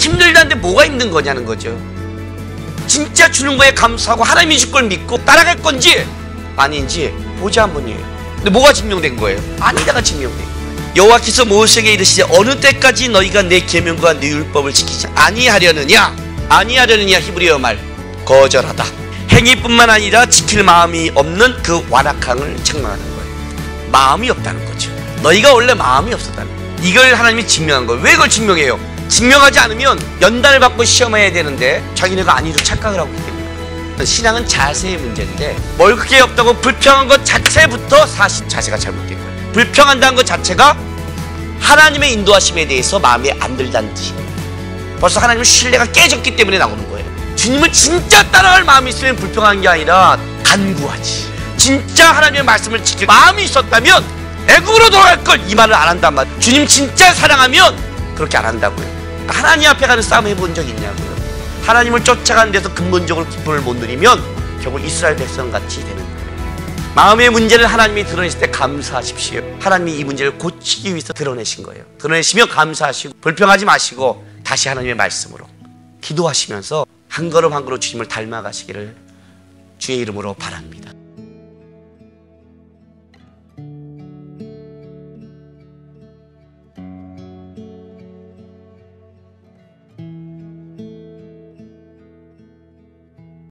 힘들다는데 뭐가 힘든 거냐는 거죠. 진짜 주는 거에 감사하고 하나님이 줄걸 믿고 따라갈 건지 아닌지 보자 한번이에요. 근데 뭐가 증명된 거예요? 아니다가 증명된 거예요. 여호와께서 모세에게 이르시되 어느 때까지 너희가 내 계명과 내 율법을 지키지 아니하려느냐 아니하려느냐 히브리어 말 거절하다 행위뿐만 아니라 지킬 마음이 없는 그 완악함을 책망하는 거예요 마음이 없다는 거죠 너희가 원래 마음이 없었다는 거예요 이걸 하나님이 증명한 거예요 왜 이걸 증명해요 증명하지 않으면 연단을 받고 시험해야 되는데 자기네가 아니로 착각을 하고 있기 때문에 신앙은 자세의 문제인데 뭘 그게 없다고 불평한 것 자체부터 사실 자세가 잘못된 거예요 불평한다는 것 자체가 하나님의 인도하심에 대해서 마음에 안 들다는 뜻이에요. 벌써 하나님의 신뢰가 깨졌기 때문에 나오는 거예요. 주님을 진짜 따라갈 마음이 있으면 불평한 게 아니라 간구하지. 진짜 하나님의 말씀을 지킬 마음이 있었다면 애국으로 돌아갈 걸 이 말을 안 한단 말이에요. 주님 진짜 사랑하면 그렇게 안 한다고요. 하나님 앞에 가는 싸움 해본 적 있냐고요. 하나님을 쫓아가는 데서 근본적으로 기쁨을 못 누리면 결국 이스라엘 백성 같이 되는. 마음의 문제를 하나님이 드러내실 때 감사하십시오. 하나님이 이 문제를 고치기 위해서 드러내신 거예요. 드러내시며 감사하시고 불평하지 마시고 다시 하나님의 말씀으로 기도하시면서 한 걸음 한 걸음 주님을 닮아가시기를 주의 이름으로 바랍니다.